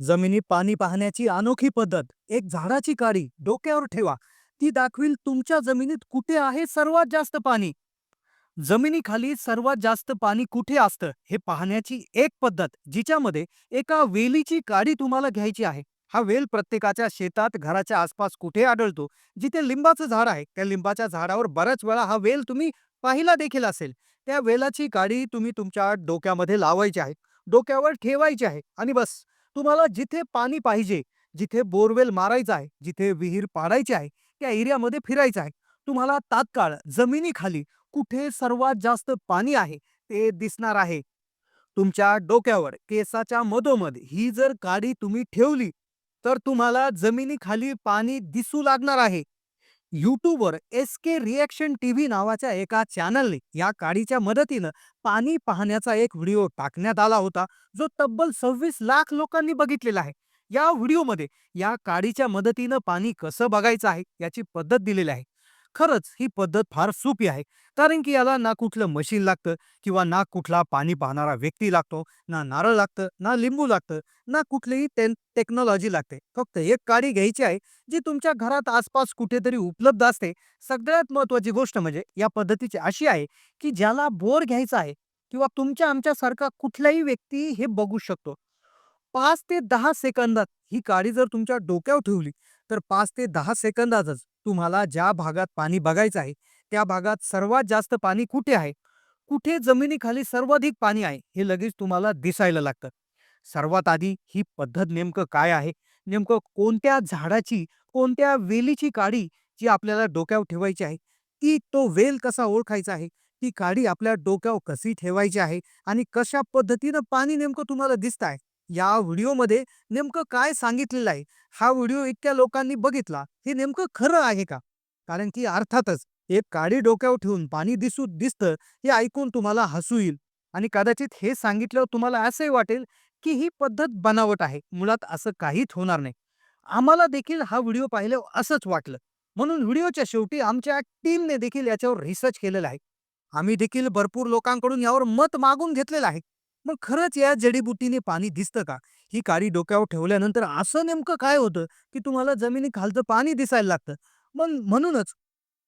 जमिनीत पाणी पाहण्याची अनोखी पद्धत एक झाडाची काडी डोक्यावर ठेवा. ती दाखवील तुमच्या जमिनीत कुठे आहे सर्वात जास्त पाणी. जमिनीखाली सर्वात जास्त पाणी कुठे असतं हे पाहण्याची एक पद्धत जिच्यामध्ये एका वेलीची काडी तुम्हाला घ्यायची आहे. हा वेल प्रत्येकाच्या शेतात घराच्या आसपास कुठे आढळतो? जिथे लिंबाचं झाड आहे त्या लिंबाच्या झाडावर बऱ्याच वेळा हा वेल तुम्ही पाहिला देखील असेल. त्या वेलाची काडी तुम्ही तुमच्या डोक्यामध्ये लावायची आहे. डोक्यावर ठेवायची आहे आणि बस. तुम्हाला जिथे पाणी पाहिजे जिथे बोरवेल मारायचा आहे जिथे विहीर पाडायची आहे त्या एरियामध्ये फिरायचं आहे. तुम्हाला तात्काळ जमिनीखाली कुठे सर्वात जास्त पाणी आहे ते दिसणार आहे. तुमच्या डोक्यावर केसाच्या मधोमध ही जर काडी तुम्ही ठेवली तर तुम्हाला जमिनीखाली पाणी दिसू लागणार आहे. यूट्यूबवर एस के रिॲक्शन टीव्ही नावाच्या एका चॅनलने या काडीच्या मदतीनं पाणी पाहण्याचा एक व्हिडिओ टाकण्यात आला होता जो तब्बल सव्वीस लाख लोकांनी बघितलेला आहे. या व्हिडिओमध्ये या काडीच्या मदतीनं पाणी कसं बघायचं आहे याची पद्धत दिलेली आहे. खरंच ही पद्धत फार सोपी आहे. कारण की याला ना कुठलं मशीन लागतं किंवा ना कुठला पाणी पाहणारा व्यक्ती लागतो ना नारळ लागतं ना लिंबू लागतं ना कुठलीही टेक्नॉलॉजी लागते. फक्त एक काडी घ्यायची आहे जी तुमच्या घरात आसपास कुठेतरी उपलब्ध असते. सगळ्यात महत्वाची गोष्ट म्हणजे या पद्धतीची अशी आहे की ज्याला बोर घ्यायचा आहे किंवा तुमच्या आमच्यासारखा कुठलाही व्यक्ती हे बघू शकतो. पाच ते दहा सेकंदात ही काडी जर तुमच्या डोक्यावर ठेवली तर पाच ते दहा सेकंदातच तुम्हाला ज्या भागात पाणी बघायचं आहे त्या भागात सर्वात जास्त पाणी कुठे आहे? कुठे जमिनीखाली सर्वाधिक पाणी आहे हे लगेच तुम्हाला दिसायला लागतं. सर्वात आधी ही पद्धत नेमकं काय आहे? नेमकं कोणत्या झाडाची कोणत्या वेलीची काडी जी आपल्याला डोक्यावर ठेवायची आहे? ती तो वेल कसा ओळखायचा आहे? ती काडी आपल्या डोक्यावर कशी ठेवायची आहे? आणि कशा पद्धतीनं पाणी नेमकं तुम्हाला दिसत आहे? या व्हिडिओमध्ये नेमकं काय सांगितलेलं आहे? हा व्हिडिओ इतक्या लोकांनी बघितला. हे नेमकं खरं आहे का? कारण की अर्थातच एक काडी डोक्यावर ठेवून पाणी दिसू दिसतं हे ऐकून तुम्हाला हसू येईल. आणि कदाचित हे सांगितल्यावर तुम्हाला असंही वाटेल की ही पद्धत बनावट आहे. मुळात असं काहीच होणार नाही. आम्हाला देखील हा व्हिडिओ पाहिल्यावर असंच वाटलं. म्हणून व्हिडिओच्या शेवटी आमच्या टीमने देखील याच्यावर रिसर्च केलेला आहे. आम्ही देखील भरपूर लोकांकडून यावर मत मागून घेतलेलं आहे. मग खरंच या जडीबुटीने पाणी दिसतं का? ही काडी डोक्यावर ठेवल्यानंतर असं नेमकं काय होतं की तुम्हाला जमिनीखालचं पाणी दिसायला लागतं? मग म्हणूनच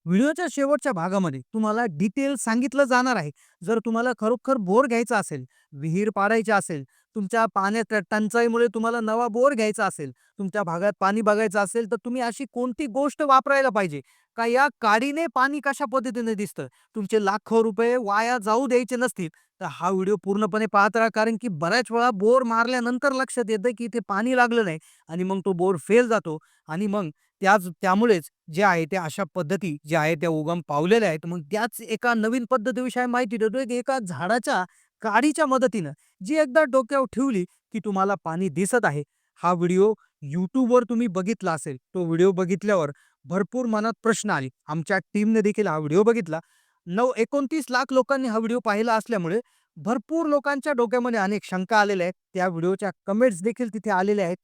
व्हिडिओच्या शेवटच्या भागामध्ये तुम्हाला डिटेल सांगितलं जाणार आहे. जर तुम्हाला खरोखर बोर घ्यायचा असेल विहीर पाडायची असेल तुमच्या पाण्याच्या टंचाईमुळे तुम्हाला नवा बोर घ्यायचा असेल तुमच्या भागात पाणी बघायचं असेल तर तुम्ही अशी कोणती गोष्ट वापरायला पाहिजे? का या काडीने पाणी कशा पद्धतीने दिसतं? तुमचे लाखो रुपये वाया जाऊ द्यायचे नसतील. तर हा व्हिडिओ पूर्णपणे पाहत राहा कारण की बऱ्याच वेळा बोर मारल्यानंतर लक्षात येतं की ते पाणी लागलं नाही आणि मग तो बोर फेल जातो आणि मग त्याच त्यामुळेच जे आहे त्या अशा पद्धती ज्या आहे त्या उगम पावलेल्या आहेत. मग त्याच एका नवीन पद्धतीविषयी माहिती देतो एका झाडाच्या काडीच्या मदतीनं जी एकदा डोक्यावर ठेवली की तुम्हाला पाणी दिसत आहे. हा व्हिडिओ यूट्यूबवर तुम्ही बघितला असेल. तो व्हिडिओ बघितल्यावर भरपूर मनात प्रश्न आले. आमच्या टीमने देखील हा व्हिडिओ बघितला. नऊ एकोणतीस लाख लोकांनी हा व्हिडिओ पाहिला असल्यामुळे भरपूर लोकांच्या डोक्यामध्ये अनेक शंका आलेल्या आहेत. त्या व्हिडिओच्या कमेंट्स देखील तिथे आलेल्या आहेत.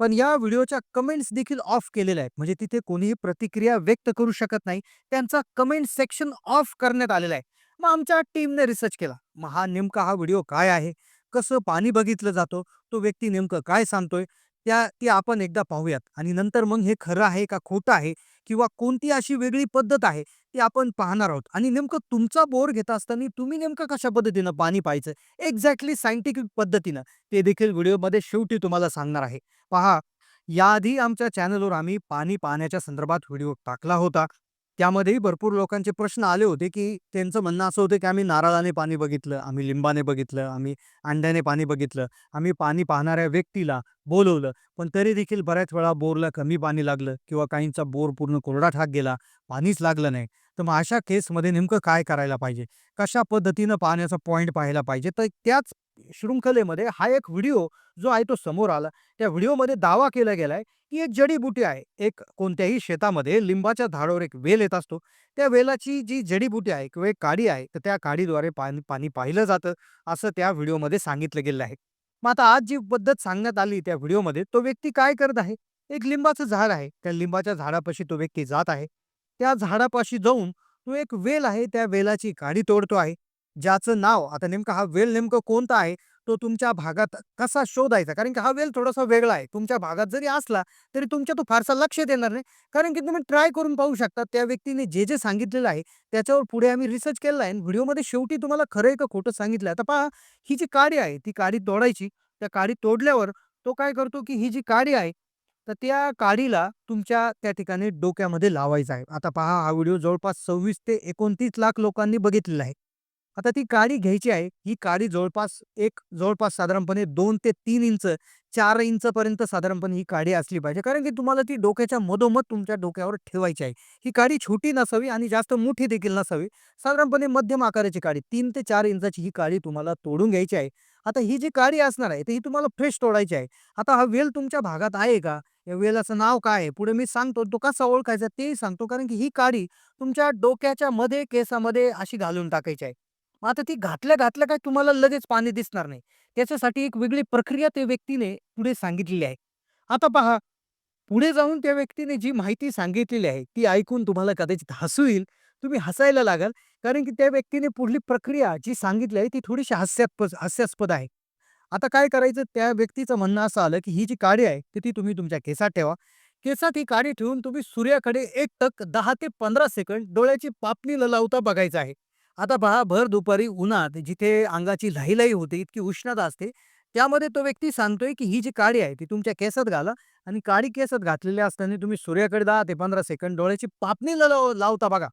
पण या व्हिडिओच्या कमेंट्स देखील ऑफ केलेल्या आहेत. म्हणजे तिथे कोणीही प्रतिक्रिया व्यक्त करू शकत नाही. त्यांचा कमेंट सेक्शन ऑफ करण्यात आलेला आहे. मग आमच्या टीमने रिसर्च केला. मग हा नेमका हा व्हिडिओ काय आहे? कसं पाणी बघितलं जातो? तो व्यक्ती नेमकं काय सांगतोय? त्या ती आपण एकदा पाहूयात. आणि नंतर मग हे खरं आहे का खोटं आहे? किंवा कोणती अशी वेगळी पद्धत आहे? ती आपण पाहणार आहोत. आणि नेमकं तुमचा बोर घेत असताना तुम्ही नेमकं कशा पद्धतीनं पाणी पाहायचं? एक्झॅक्टली सायंटिफिक पद्धतीनं. ते देखील व्हिडिओमध्ये शेवटी तुम्हाला सांगणार आहे. पहा याआधी आमच्या चॅनलवर आम्ही पाणी पाहण्याच्या संदर्भात व्हिडिओ टाकला होता. त्यामध्येही भरपूर लोकांचे प्रश्न आले होते की त्यांचं म्हणणं असं होतं की आम्ही नारळाने पाणी बघितलं आम्ही लिंबाने बघितलं आम्ही अंड्याने पाणी बघितलं आम्ही पाणी पाहणाऱ्या व्यक्तीला बोलवलं. पण तरी देखील बऱ्याच वेळा बोरला कमी पाणी लागलं किंवा काहींचा बोर पूर्ण कोरडा ठाक गेला पाणीच लागलं नाही. तर मग अशा केसमध्ये नेमकं काय करायला पाहिजे? कशा पद्धतीनं पाण्याचा पॉईंट पाहायला पाहिजे? तर त्याच शृंखलेमध्ये हा एक व्हिडिओ जो आहे तो समोर आला. त्या व्हिडिओमध्ये दावा केला गेलाय की एक जडीबुटी आहे. एक कोणत्याही शेतामध्ये लिंबाच्या झाडावर एक वेल येत असतो. त्या वेलाची जी जडीबुटी आहे किंवा एक काडी आहे तर त्या काडीद्वारे पाणी पाणी पाहिलं जातं असं त्या व्हिडिओमध्ये सांगितलं गेलं आहे. मग आता आज जी पद्धत सांगण्यात आली त्या व्हिडिओमध्ये तो व्यक्ती काय करत आहे? एक लिंबाचं झाड आहे. त्या लिंबाच्या झाडापाशी तो व्यक्ती जात आहे. त्या झाडापाशी जाऊन तो एक वेल आहे त्या वेलाची काडी तोडतो आहे ज्याचं नाव आता नेमका हा वेल नेमकं कोणता आहे तो तुमच्या भागात कसा शोधायचा? कारण की हा वेल थोडासा वेगळा आहे. तुमच्या भागात जरी असला, तरी तुमच्या तो फारसा लक्षात येणार नाही. कारण की तुम्ही ट्राय करून पाहू शकता. त्या व्यक्तीने जे-जे सांगितलेलं आहे, त्याच्यावर पुढे आम्ही रिसर्च केलेला आहे आणि व्हिडिओमध्ये शेवटी तुम्हाला खरं का खोटं सांगितलं आता पहा, ही जी काडी आहे, ती काडी तोडायची. त्या काडी तोडल्यावर तो काय करतो, की ही जी काडी आहे, तर त्या काडीला तुमच्या त्या ठिकाणी डोक्यामध्ये लावायचा आहे. आता पहा, हा व्हिडिओ जवळपास 26 ते 29 लाख लोकांनी बघितलेला आहे. आता ती काडी घ्यायची आहे. ही काडी जवळपास एक जवळपास साधारणपणे दोन ते तीन इंच, चार इंचपर्यंत साधारणपणे ही काडी असली पाहिजे. कारण की तुम्हाला ती डोक्याच्या मधोमध तुमच्या डोक्यावर ठेवायची आहे. ही काडी छोटी नसावी आणि जास्त मोठी देखील नसावी. साधारणपणे मध्यम आकाराची काडी तीन ते चार इंचाची ही काडी तुम्हाला तोडून घ्यायची आहे. आता ही जी काडी असणार आहे, तर ही तुम्हाला फ्रेश तोडायची आहे. आता हा वेल तुमच्या भागात आहे का? या वेलाचं नाव काय आहे? पुढे मी सांगतो. तो कसा ओळखायचा तेही सांगतो. कारण की ही काडी तुमच्या डोक्याच्या मध्ये, केसामध्ये अशी घालून टाकायची आहे. मग आता ती घातल्या-घातल्या काय तुम्हाला लगेच पाणी दिसणार नाही. त्याच्यासाठी एक वेगळी प्रक्रिया त्या व्यक्तीने पुढे सांगितलेली आहे. आता पहा, पुढे जाऊन त्या व्यक्तीने जी माहिती सांगितलेली आहे, ती ऐकून तुम्हाला कदाचित हसू येईल. तुम्ही हसायला लागाल. कारण की त्या व्यक्तीने पुढली प्रक्रिया जी सांगितली आहे, ती थोडीशी हास्यास्पद हास्यास्पद आहे. आता काय करायचं? त्या व्यक्तीचं म्हणणं असं आलं, की ही जी काडी आहे, ती ती तुम्ही तुमच्या केसात ठेवा. केसात ही काडी ठेवून तुम्ही सूर्याकडे एक टक दहा ते पंधरा सेकंड डोळ्याची पापणी ललावता बघायचं आहे. आता पहा, भर दुपारी उन्हात जिथे अंगाची लही-लही होते, इतकी उष्णता असते, त्यामध्ये तो व्यक्ती सांगतोय, की ही जी काडी आहे, ती तुमच्या केसात घाला आणि काडी केसात घातलेली असताना तुम्ही सूर्याकडे दहा ते पंधरा सेकंड डोळ्याची पापणी ललाव लावता बघा.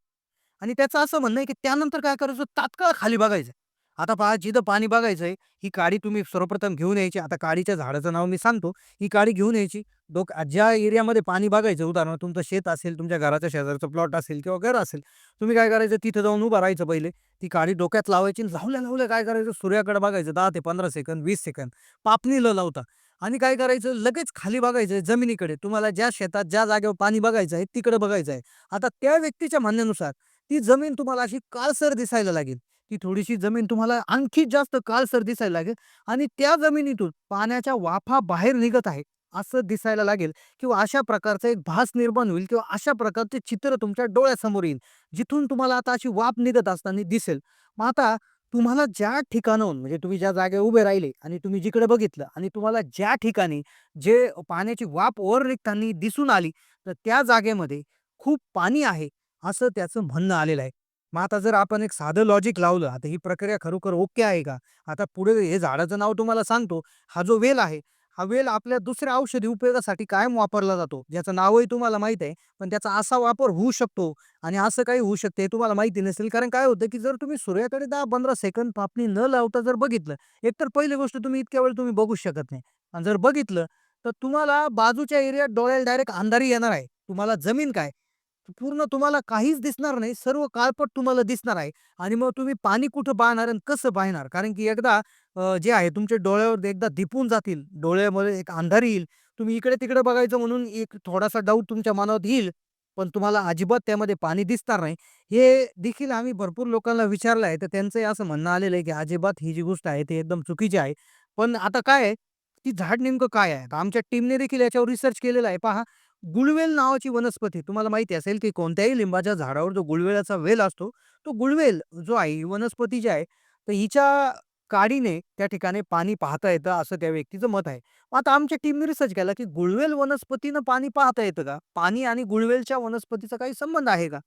आणि त्याचं असं म्हणणं आहे, की त्यानंतर काय करायचं? तात्काळ खाली बघायचं. आता पहा, जिथं पाणी बघायचंय, ही काडी तुम्ही सर्वप्रथम घेऊन यायची. आता काडीच्या झाडाचं नाव मी सांगतो. ही काडी घेऊन यायची. डोक ज्या एरियामध्ये पाणी बघायचं, उदाहरणार्थ तुमचं शेत असेल, तुमच्या घराच्या शेजारचं प्लॉट असेल किंवा घर असेल, तुम्ही काय करायचं? तिथं जाऊन उभं राहायचं पहिले. ती काडी डोक्यात लावायची लावल्या-लावल्या काय करायचं? सूर्याकडे बघायचं दहा ते 15 सेकंद, वीस सेकंद, पापणी लावता आणि काय करायचं? लगेच खाली बघायचं जमिनीकडे. तुम्हाला ज्या शेतात, ज्या जागेवर पाणी बघायचं आहे, तिकडे बघायचं आहे. आता त्या व्यक्तीच्या म्हणण्यानुसार ती जमीन तुम्हाला अशी काळसर दिसायला लागेल. ती थोडीशी जमीन तुम्हाला आणखी जास्त काळसर दिसायला लागेल आणि त्या जमिनीतून पाण्याच्या वाफा बाहेर निघत आहे, असं दिसायला लागेल किंवा अशा प्रकारचा एक भास निर्माण होईल किंवा अशा प्रकारचे चित्र तुमच्या डोळ्यासमोर येईल. जिथून तुम्हाला आता अशी वाफ निघत असताना दिसेल. मग आता तुम्हाला ज्या ठिकाणाहून म्हणजे तुम्ही ज्या जागेवर उभे राहिले आणि तुम्ही जिकडे बघितलं आणि तुम्हाला ज्या ठिकाणी जे पाण्याची वाफ वर निघताना दिसून आली, तर त्या जागेमध्ये खूप पाणी आहे, असं त्याचं म्हणणं आलेलं आहे. मग आता जर आपण एक साधं लॉजिक लावलं, आता ही प्रक्रिया खरोखर ओके आहे का? आता पुढे हे झाडाचं नाव तुम्हाला सांगतो. हा जो वेल आहे, हा वेल आपल्या दुसऱ्या औषधी उपयोगासाठी कायम वापरला जातो. ज्याचं नावही तुम्हाला माहीत आहे. पण त्याचा असा वापर होऊ शकतो आणि असं काही होऊ शकते हे तुम्हाला माहिती नसेल. कारण काय होतं, की जर तुम्ही सूर्याकडे 10-15 सेकंद पापणी न लावता जर बघितलं, एकतर पहिली गोष्ट तुम्ही इतक्या वेळ तुम्ही बघू शकत नाही आणि जर बघितलं, तर तुम्हाला बाजूच्या एरियात डोळ्याला डायरेक्ट अंधारी येणार आहे. तुम्हाला जमीन काय, पूर्ण तुम्हाला काहीच दिसणार नाही. सर्व काळपट तुम्हाला दिसणार आहे आणि मग तुम्ही पाणी कुठं पाहणार आणि कसं पाहणार? कारण की एकदा जे आहे तुमच्या डोळ्यावर एकदा दिपून जातील. डोळ्यामध्ये एक अंधार येईल. तुम्ही इकडे-तिकडे बघायचं म्हणून एक थोडासा डाऊट तुमच्या मनात येईल. पण तुम्हाला अजिबात त्यामध्ये पाणी दिसणार नाही. हे देखील आम्ही भरपूर लोकांना विचारलं आहे. तर त्यांचंही असं म्हणणं आलेलं आहे, की अजिबात ही जी गोष्ट आहे ती एकदम चुकीची आहे. पण आता काय आहे, ती झाड नेमकं काय आहे? आमच्या टीमने देखील याच्यावर रिसर्च केलेला आहे. पहा, गुळवेल नावाची वनस्पती तुम्हाला माहिती असेल, की कोणत्याही लिंबाच्या झाडावर जो गुळवेलाचा वेल असतो, तो गुळवेल जो आहे, ही वनस्पती जी आहे, तर हिच्या काडीने त्या ठिकाणी पाणी पाहता येतं, असं त्या व्यक्तीचं मत आहे. मग आता आमच्या टीमने रिसर्च केला, की गुळवेल वनस्पतीनं पाणी पाहता येतं का? पाणी आणि गुळवेलच्या वनस्पतीचा काही संबंध आहे का?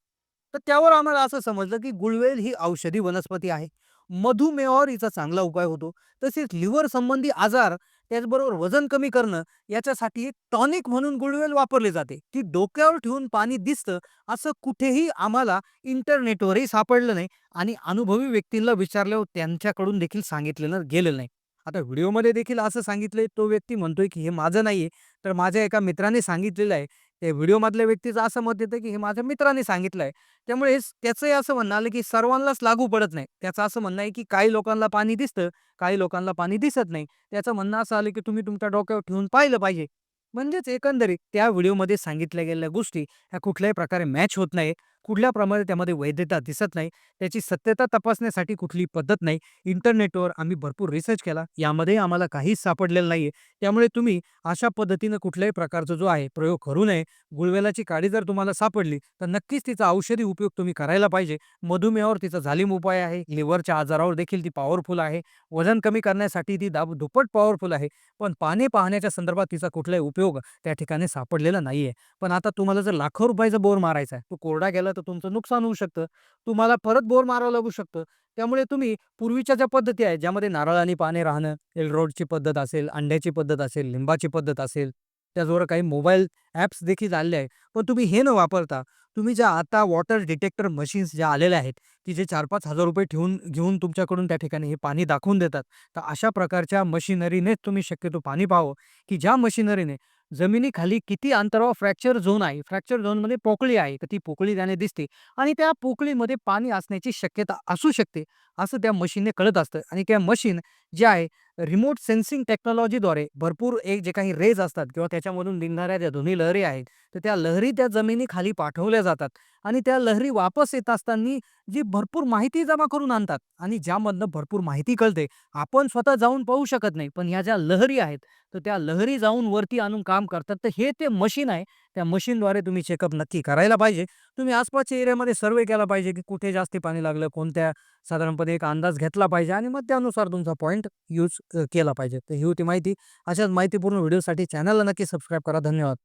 तर त्यावर आम्हाला असं समजलं, की गुळवेल ही औषधी वनस्पती आहे. मधुमेहावर हिचा चांगला उपाय होतो. तसेच लिव्हर संबंधी आजार, त्याचबरोबर वजन कमी करणं, याच्यासाठी एक टॉनिक म्हणून गुळवेल वापरले जाते. ती डोक्यावर ठेवून पाणी दिसतं, असं कुठेही आम्हाला इंटरनेटवरही सापडलं नाही आणि अनुभवी व्यक्तींना विचारल्यावर त्यांच्याकडून देखील सांगितलेलं गेलेलं नाही. आता व्हिडिओमध्ये देखील असं सांगितलंय, तो व्यक्ती म्हणतोय, की हे माझं नाहीये, तर माझ्या एका मित्राने सांगितलेलं आहे. त्या व्हिडिओमधल्या व्यक्तीचं असं मत येतं, की हे माझ्या मित्राने सांगितलं आहे. त्यामुळे त्याचंही असं म्हणणं आलं, की सर्वांनाच लागू पडत नाही. त्याचं असं म्हणणं आहे, की काही लोकांना पाणी दिसतं, काही लोकांना पाणी दिसत नाही. त्याचं म्हणणं असं आलं, की तुम्ही तुमच्या डोक्यावर ठेवून पाहिलं पाहिजे. म्हणजेच एकंदरीत त्या व्हिडिओमध्ये सांगितल्या गेलेल्या गोष्टी ह्या कुठल्याही प्रकारे मॅच होत नाही. कुठल्या प्रमाणे त्यामध्ये वैधता दिसत नाही. त्याची सत्यता तपासण्यासाठी कुठली पद्धत नाही. इंटरनेटवर आम्ही भरपूर रिसर्च केला. यामध्ये आम्हाला काहीच सापडलेलं नाही त्यामुळे तुम्ही अशा पद्धतीनं कुठल्याही प्रकारचा जो आहे प्रयोग करू नये. गुळवेलाची काडी जर तुम्हाला सापडली, तर नक्कीच तिचा औषधी उपयोग तुम्ही करायला पाहिजे. मधुमेहावर तिचा झालीम उपाय आहे. लिव्हरच्या आजारावर देखील ती पॉवरफुल आहे. वजन कमी करण्यासाठी ती दाब दुप्पट पॉवरफुल आहे. पण पाने पाहण्याच्या संदर्भात तिचा कुठलाही उपयोग त्या ठिकाणी सापडलेला नाहीये. पण आता तुम्हाला जर लाखो रुपयाचा बोर मारायचा आहे, तो कोरडा गेला तर तुमचं नुकसान होऊ शकतं. तुम्हाला परत बोर मारावं लागू शकतं. त्यामुळे तुम्ही पूर्वीच्या ज्या पद्धती आहेत, ज्यामध्ये नारळाने पाने राहणं, एलरोडची पद्धत असेल, अंड्याची पद्धत असेल, लिंबाची पद्धत असेल, त्याचबरोबर काही मोबाईल ॲप्स देखील आलेले आहेत. पण तुम्ही हे न वापरता तुम्ही ज्या आता वॉटर डिटेक्टर मशीन्स ज्या आलेल्या आहेत, की जे चार पाच हजार रुपये ठेवून घेऊन तुमच्याकडून त्या ठिकाणी हे पाणी दाखवून देतात. तर अशा प्रकारच्या मशिनरीनेच तुम्ही शक्यतो पाणी पाहावं, की ज्या मशिनरीने जमिनीखाली किती अंतरावर फ्रॅक्चर झोन आहे. फ्रॅक्चर झोनमध्ये पोकळी आहे, तर ती पोकळी त्याने दिसते आणि त्या पोकळीमध्ये पाणी असण्याची शक्यता असू शकते, असं त्या मशीनने कळत असतं आणि त्या मशीन जे आहे रिमोट सेन्सिंग टेक्नॉलॉजीद्वारे भरपूर एक जे काही रेज असतात किंवा त्याच्यामधून निघणाऱ्या ज्या ध्वनी लहरी आहेत, तर त्या लहरी त्या जमिनीखाली पाठवल्या जातात आणि त्या लहरी वापस येत असताना जी भरपूर माहिती जमा करून आणतात आणि ज्यामधनं भरपूर माहिती कळते. आपण स्वतः जाऊन पाहू शकत नाही. पण ह्या ज्या लहरी आहेत, तर त्या लहरी जाऊन वरती आणून काम करतात. तर हे ते मशीन आहे. त्या मशीनद्वारे तुम्ही चेकअप नक्की करायला पाहिजे. तुम्ही आसपासच्या एरियामध्ये सर्वे केला पाहिजे, की कुठे जास्ती पाणी लागलं, कोणत्या साधारणपणे एक अंदाज घेतला पाहिजे आणि मग त्यानुसार तुमचा पॉईंट यूज केला पाहिजे. तर ही होती माहिती. अशाच माहितीपूर्ण व्हिडिओसाठी चॅनलला नक्की सबस्क्राईब करा. धन्यवाद.